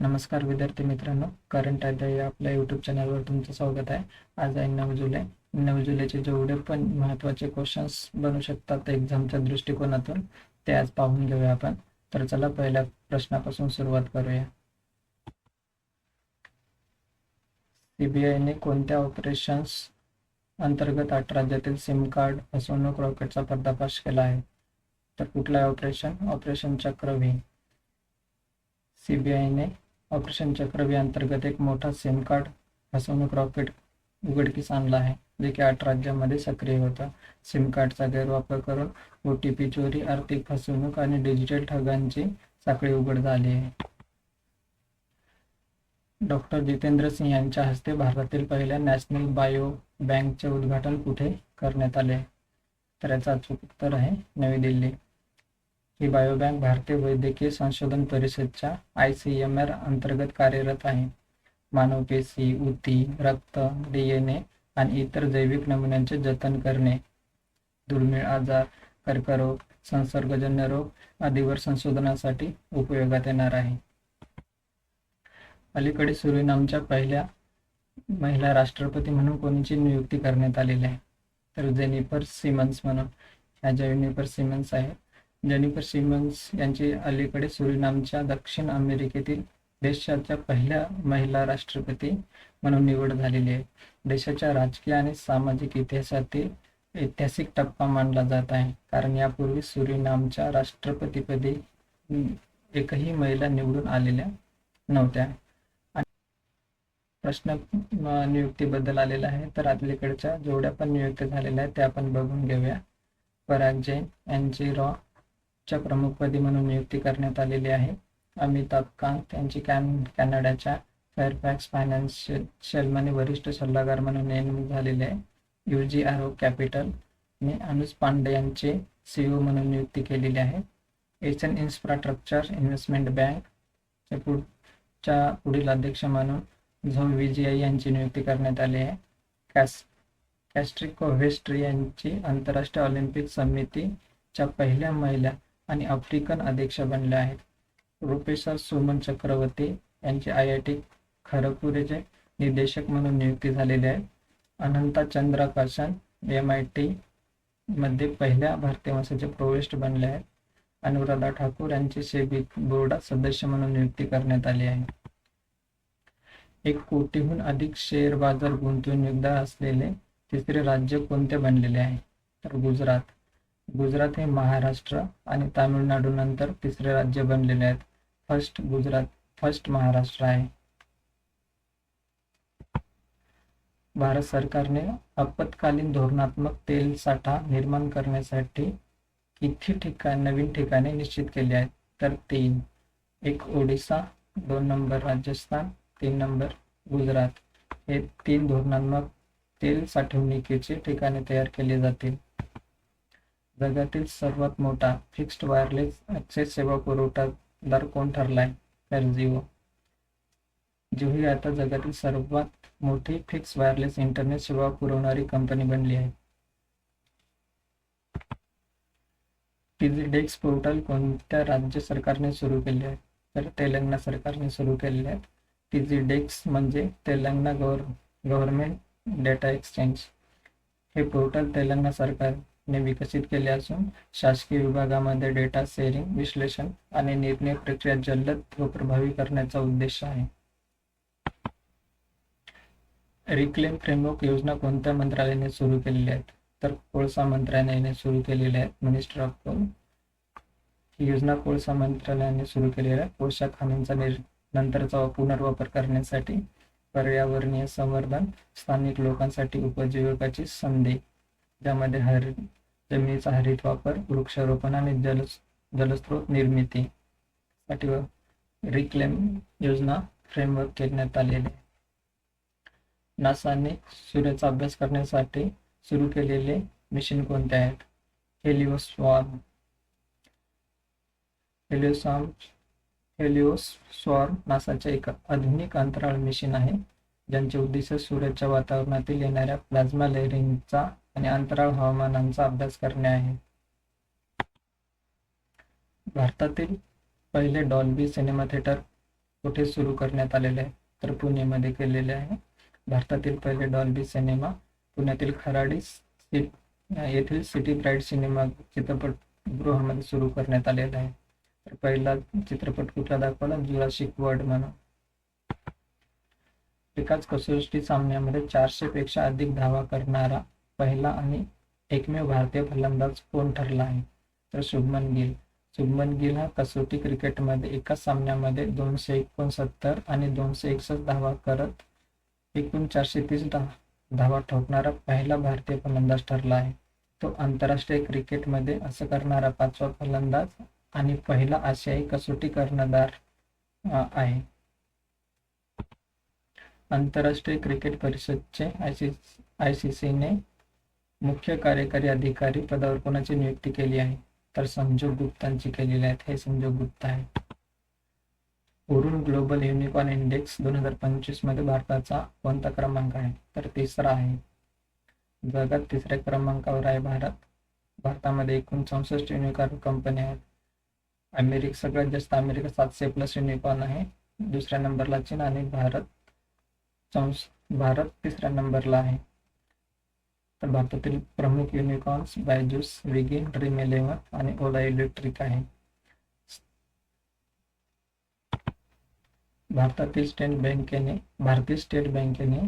नमस्कार विद्यार्थी मित्रांनो. करंट अध्याय आपल्या यूट्यूब चॅनलवर तुमचं स्वागत आहे. आज आहे नऊ जुलै. नऊ जुलैचे जेवढे पण महत्त्वाचे क्वेश्चन्स बनू शकतात एक्झामच्या दृष्टिकोनातून ते आज पाहून घेऊया आपण. तर चला पहिल्या प्रश्नापासून सुरुवात करूया. सीबीआयने कोणत्या ऑपरेशन्स अंतर्गत आठ राज्यातील सिम कार्ड फसवणूक रॉकेटचा पर्दाफाश केला आहे? तर कुठला ऑपरेशन ऑपरेशन चक्रवी सीबीआयने ऑपरेशन चक्रव्यूह अंतर्गत एक मोठा सिम कार्ड फसवणूक रॉकेट उघडकीस आणला आहे जे की आठ राज्यांमध्ये सक्रिय होता. सिम कार्डचा गैरवापर करून ओ टी पी चोरी आर्थिक फसवणूक आणि डिजिटल ठगांची साखळी उघड झाली आहे. डॉक्टर जितेंद्र सिंह यांच्या हस्ते भारतातील पहिल्या नॅशनल बायो बँकचे उद्घाटन कुठे करण्यात आले? तर याचा अचूक उत्तर आहे नवी दिल्ली. ही बायोबँक भारतीय वैद्यकीय संशोधन परिषदच्या आय सी एम आर अंतर्गत कार्यरत आहे. मानव पेशी उती रक्त डी एन ए आणि इतर जैविक नमुन्यांचे जतन करणे दुर्मिळ आजार कर्करोग संसर्गजन्य रोग आदीवर संशोधनासाठी उपयोगात येणार आहे. अलीकडे सुरिनामच्या पहिल्या महिला राष्ट्रपती म्हणून कोणीची नियुक्ती करण्यात आलेली आहे? तर जेनिफर सिमन्स म्हणून. ह्या जेनिफर सिमन्स आहेत जेनिफर सिमन्स यांची अलीकडे सुरिनामच्या दक्षिण अमेरिकेतील देशाच्या पहिल्या महिला राष्ट्रपती म्हणून निवड झालेली आहे. देशाच्या राजकीय आणि सामाजिक इतिहासातील ऐतिहासिक टप्पा मानला जात आहे. कारण यापूर्वी सुरिनामच्या राष्ट्रपतीपदी एकही महिला निवडून आलेल्या नव्हत्या. प्रश्न नियुक्तीबद्दल आलेला आहे. तर अलीकडच्या जेवढ्या पण नियुक्ती झालेल्या आहेत. त्या आपण बघून घेऊया. पराग जैन यांची रॉ च्या प्रमुखपदी म्हणून नियुक्ती करण्यात आलेली आहे. अमिताभ कांत यांची कॅन कॅनडाच्या फेअरफॅक्स फायनान्शियल वरिष्ठ सल्लागार म्हणून नेमणूक झालेली आहे. यू जी आर ओ कॅपिटलने अनुज पांडे यांचे सीईओ म्हणून नियुक्ती केलेली आहे. एशियन इन्फ्रास्ट्रक्चर इन्व्हेस्टमेंट बँक पुढच्या पुढील अध्यक्ष म्हणून झो विजय यांची नियुक्ती करण्यात आली आहे. कॅस कॅस्ट्रिको व्हेस्ट्री यांची आंतरराष्ट्रीय ऑलिम्पिक समितीच्या पहिल्या महिला आणि आफ्रिकन अध्यक्ष बनल्या आहेत. प्रोफेसर सुमन चक्रवर्ती यांचे आय आय टी खरगपुरेचे निर्देशक म्हणून नियुक्ती झालेली आहे. Anantha Chandrakasan M I T मध्ये पहिल्या भारतीय वंशाचे प्रोवेस्ट बनले आहेत. अनुराधा ठाकूर यांची सेबी बोर्डात सदस्य म्हणून नियुक्ती करण्यात आली आहे. एक कोटीहून अधिक शेअर बाजार गुंतवणूकदार असलेले तिसरे राज्य कोणते बनलेले आहे? तर गुजरात. गुजरात हे महाराष्ट्र आणि तामिळनाडू नंतर तिसरे राज्य बनलेले आहेत. फर्स्ट गुजरात फर्स्ट महाराष्ट्र आहे. भारत सरकारने आपत्कालीन धोरणात्मक तेल साठा निर्माण करण्यासाठी किती ठिकाण नवीन ठिकाणे निश्चित केली आहेत? तर तीन. एक ओडिसा दोन नंबर राजस्थान तीन नंबर गुजरात. हे तीन धोरणात्मक तेल साठवणुकीचे ठिकाणे तयार केले जातील. जगातील सर्वात मोठा फिक्स्ड वायरलेस ॲक्सेस सेवा पुरवठादार कोण ठरलाय? तर जिओ. जिओ ही आता जगातील सर्वात मोठी फिक्स वायरलेस इंटरनेट सेवा पुरवणारी कंपनी बनली आहे. टीजी डेस्क पोर्टल कोणत्या राज्य सरकारने सुरू केले आहे? तर तेलंगणा सरकारने सुरू केलेले आहेत. टीजी डेस्क म्हणजे तेलंगणा गव्हर गव्हर्नमेंट डेटा एक्सचेंज. हे पोर्टल तेलंगणा ने विकसित केले असून शासकीय विभागामध्ये डेटा शेअरिंग विश्लेषण आणि निर्णय प्रक्रिया जलद व प्रभावी करण्याचा उद्देश आहे. रिक्लेम फ्रेमवर्क योजना कोणत्या मंत्रालयाने सुरू केलेल्या आहेत? तर कोळसा मंत्रालयाने सुरू केलेल्या आहेत. मिनिस्टर ऑफ कोल ही योजना कोळसा मंत्रालयाने सुरू केलेल्या कोळसा खाणींचा नंतरचा पुनर्वापर करण्यासाठी पर्यावरणीय संवर्धन स्थानिक लोकांसाठी उपजीविकाची संधी ज्यामध्ये हर जमिनीचा हरित वापर वृक्षारोपण आणि जल जलस्रोत निर्मिती साठी रिक्लेम योजना फ्रेमवर्क करण्यात आलेली आहे. नासाने सूर्याचा अभ्यास करण्यासाठी सुरू केलेले मिशन कोणते आहेत? हेलिओस्वॉर्म हेलिओसॉम हेलिओस्वॉर्म नासाचे एक आधुनिक अंतराळ मिशन आहे ज्यांचे उद्दिष्ट सूर्याच्या वातावरणातील येणाऱ्या प्लाझ्मा लेअरिंगचा आणि अंतराळ हवामानांचा अभ्यास करणे आहे. भारतातील पहिले डॉल्बी सिनेमा थिएटर कुठे सुरू करण्यात आलेले आहे? तर पुणेमध्ये केलेले आहे. भारतातील पहिले डॉल्बी सिनेमा पुण्यातील खराडी येथील सिटी ब्राईट सिनेमा चित्रपटगृहामध्ये सुरू करण्यात आलेला आहे. तर पहिला चित्रपट कुठला दाखवला? जुराशिक वर्ड म्हणून एकाच कसोटी सामन्यामध्ये चारशे पेक्षा अधिक धावा करणारा पहिला आणि एकमेव भारतीय फलंदाज कोण ठरला आहे? तर शुभमन गिल. शुभमन गिल हा कसोटी क्रिकेटमध्ये एकाच सामन्यामध्ये दोनशे एकोणसत्तर आणि दोनशे एकसष्ट धावा करत एकूण चारशे तीस धावा ठोकणारा पहिला भारतीय फलंदाज ठरला आहे. तो आंतरराष्ट्रीय क्रिकेटमध्ये असं करणारा पाचवा फलंदाज आणि पहिला आशियाई कसोटी कर्णधार आहे. आंतरराष्ट्रीय क्रिकेट परिषदचे आय सी आय सी सीने मुख्य कार्यकारी अधिकारी पदावर कोणाची नियुक्ती केली आहे? तर संजोग गुप्तांची केलेली आहेत. हे संजोग गुप्ता आहे वरून ग्लोबल युनिकॉर्न इंडेक्स दोन हजार पंचवीसमध्ये भारताचा कोणता क्रमांक आहे? तर तिसरा आहे. जगात तिसऱ्या क्रमांकावर आहे भारत. भारतामध्ये एकूण चौसष्ट युनिकॉर्न कंपनी आहेत. अमेरिका सगळ्यात जास्त अमेरिका सातशे प्लस युनिकॉर्न आहे. दुसऱ्या नंबरला चीन आणि भारत चौस भारत तिसऱ्या नंबरला आहे. तर भारतातील प्रमुख युनिकॉर्न्स बायजूस विगी ड्रीम इलेव्हन आणि ओला इलेक्ट्रिक आहे. भारतातील स्टेट बँकेने भारतीय स्टेट बँकेने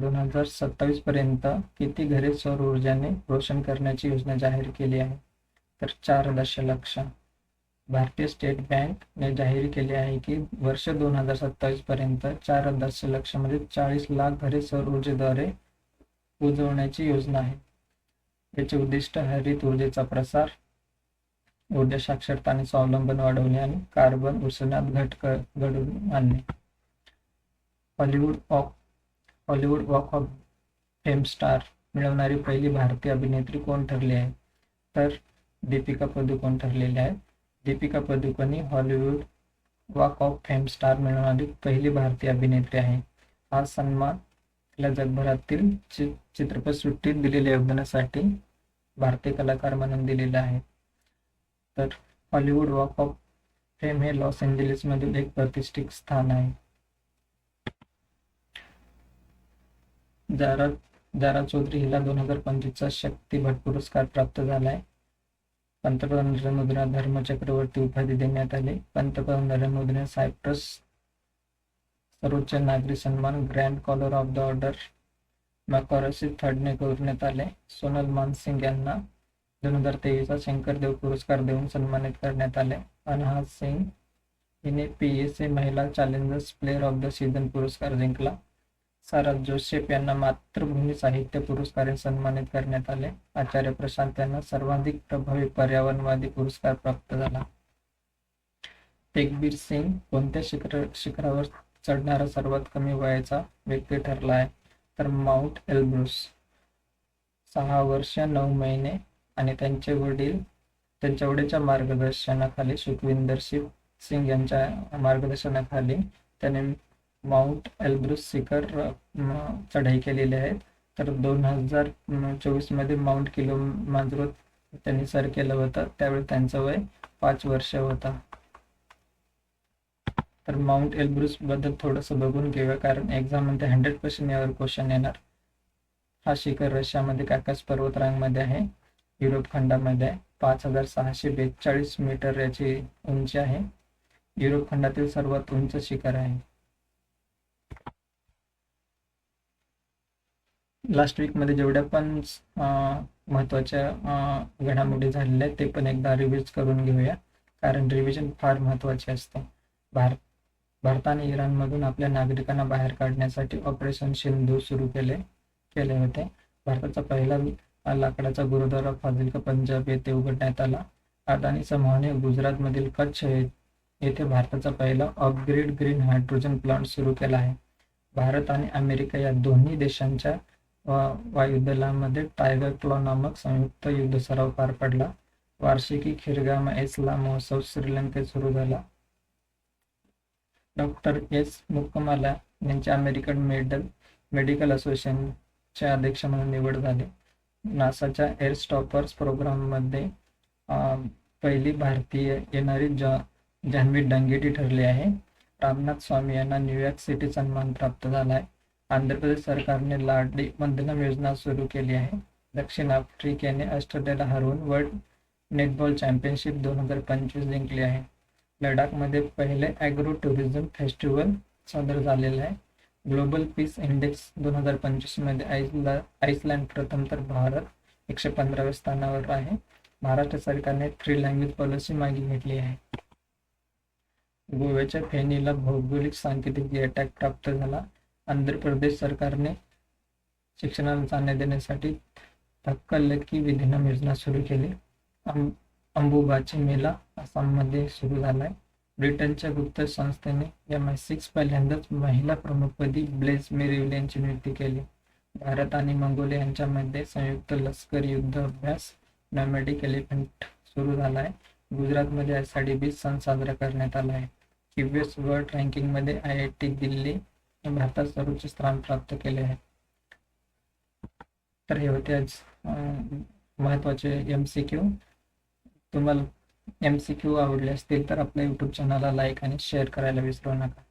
दोन हजार सत्तावीस पर्यंत किती घरे सौर ऊर्जाने रोशन करण्याची योजना जाहीर केली आहे? तर चार दशलक्ष. भारतीय स्टेट बँकने जाहीर केले आहे की वर्ष दोन हजार सत्तावीस पर्यंत चार दशलक्ष म्हणजे चाळीस लाख घरे सौर ऊर्जेद्वारे उजवण्याची योजना आहे. याचे उद्दिष्ट हरित ऊर्जेचा प्रसार ऊर्जा साक्षरता आणि स्वावलंबन वाढवणे आणि कार्बन उत्सर्जनात घट घडवून आणणे. Hollywood of Hollywood walk of fame star मिळवणारी पहिली भारतीय अभिनेत्री कोण ठरली आहे? तर दीपिका पदुकोण ठरलेली आहे Deepika पदुकोणी Hollywood walk of fame star मिळवणारी पहिली भारतीय अभिनेत्री आहे. हा सन्मान आपल्या जगभरातील चित्रपटसृष्टीत दिलेल्या योगदानासाठी भारतीय कलाकार म्हणून दिलेला आहे. तर हॉलिवूड वॉक ऑफ फेम हे लॉस एंजेलिस मधील एक प्रतिष्ठित स्थान आहे. जारा जारा चौधरी हिला दोन हजार पंचवीसचा शक्ती भट पुरस्कार प्राप्त झाला आहे. पंतप्रधान नरेंद्र मोदींना धर्मचक्रवर्ती उपाधी देण्यात आली. पंतप्रधान नरेंद्र मोदींना सायप्रस सर्वोच्च नागरी सन्मान grand collar of the order. Makarios थर्डने गौरवण्यात आले. सोनल मानसिंग यांना दोन हजार तेवीसचा शंकरदेव पुरस्कार देऊन सन्मानित करण्यात आले. अनहाज सिंग हिने पी एस ए महिला challengers player of the season पुरस्कार जिंकला. सारा जोसेफ यांना मातृभूमी साहित्य पुरस्काराने सन्मानित करण्यात आले. आचार्य प्रशांत यांना सर्वाधिक प्रभावी पर्यावरणवादी पुरस्कार प्राप्त झाला. तेगबीर सिंग कोणत्या शिखर शिखरावर चढणारा सर्वात कमी वयाचा व्यक्ती ठरला आहे. तर माउंट एल्ब्रुस सहा वर्ष नऊ महिने आणि त्यांचे वडील त्यांच्या वडीलच्या मार्गदर्शनाखाली सुखविंदर सिंग यांच्या मार्गदर्शनाखाली त्याने माउंट एल्ब्रुस शिखर चढाई केलेली आहे. तर दोन हजार चोवीसमध्ये माउंट किलो मांजरोत त्यांनी सर केलं होतं. त्यावेळी त्यांचं वय पाच वर्ष होता. तर माउंट एल्ब्रुसबद्दल थोडंसं बघून घेऊया कारण एक्झाममध्ये हंड्रेड पर्सेंट यावर क्वेश्चन येणार. हा शिखर रशियामध्ये काकास पर्वतरांगमध्ये आहे युरोप खंडामध्ये पाच हजार सहाशे बेचाळीस मीटर याची उंची आहे. युरोप खंडातील सर्वात उंच शिखर आहे. लास्ट वीकमध्ये जेवढ्या पण महत्त्वाच्या घडामोडी झालेल्या आहेत ते पण एकदा रिव्हिज करून घेऊया कारण रिव्हिजन फार महत्त्वाचे असते. भारत भारताने इराणमधून आपल्या नागरिकांना बाहेर काढण्यासाठी ऑपरेशन सिंधू सुरू केले केले होते. भारताचा पहिला लाकडाचा गुरुद्वारा फाजिलका पंजाब येथे उघडण्यात आला. अदानी समूहाने गुजरातमधील कच्छ येथे भारताचा पहिला अपग्रेड ग्रीन हायड्रोजन प्लांट सुरू केला आहे. भारत आणि अमेरिका या दोन्ही देशांच्या वायुदलामध्ये टायगर क्लॉ नामक संयुक्त युद्ध सराव पार पडला. वार्षिकी खिरगाम एसला महोत्सव श्रीलंकेत सुरू झाला. Doctor S. मुक्कमाला यांच्या अमेरिकन मेडल मेडिकल असोसिएशनचे अध्यक्ष म्हणून निवड झाली. नासाच्या एअर स्टॉपर्स प्रोग्राममध्ये पहिली भारतीय येणारी जॉ जान्हवी डंगेटी ठरली आहे. रामनाथ स्वामी यांना न्यूयॉर्क सिटी सन्मान प्राप्त झाला आहे. आंध्र प्रदेश सरकारने लाडली वंदनम योजना सुरू केली आहे. दक्षिण आफ्रिकेने ऑस्ट्रेलियाला हरवून वर्ल्ड नेटबॉल चॅम्पियनशिप दोन हजार पंचवीस जिंकली आहे. लडाखमध्ये पहिले ॲग्रो टुरिझम फेस्टिवल सादर झालेलं आहे. ग्लोबल पीस इंडेक्स दोन हजार पंचवीसमध्ये आईसला आईसलँड प्रथम तर भारत एकशे पंधराव्या स्थानावर आहे. महाराष्ट्र सरकारने थ्री लँग्वेज पॉलिसी मागे घेतली आहे. गोव्याच्या फेनीला भौगोलिक सांकेतिक अटॅक प्राप्त झाला. आंध्र प्रदेश सरकारने शिक्षणाला चालना देण्यासाठी थक्कलकी विधिनम योजना सुरू केली. अंबुबाची मेला आसाममध्ये सुरू झालाय. ब्रिटनच्या गुप्त संस्थेने एम आय सिक्स पहिल्यांदाच महिला प्रमुखपदी ब्लेझ मेरिवल यांची नियुक्ती केली. भारत आणि मंगोलिया यांच्यामध्ये संयुक्त लष्कर युद्ध अभ्यास नॉमॅडिक एलिफंट सुरू झाला आहे गुजरातमध्ये आषाढी बीज सण साजरा करण्यात आला आहे. क्यूएस वर्ल्ड रँकिंगमध्ये आय आय टी दिल्ली भारतात सर्वोच्च स्थान प्राप्त केले आहे. तर हे होते आज महत्त्वाचे एम सी क्यू तुम्हाला एम सी क्यू आवडले असतील तर आपल्या यूट्यूब चॅनलला लाईक आणि शेअर करायला विसरू नका.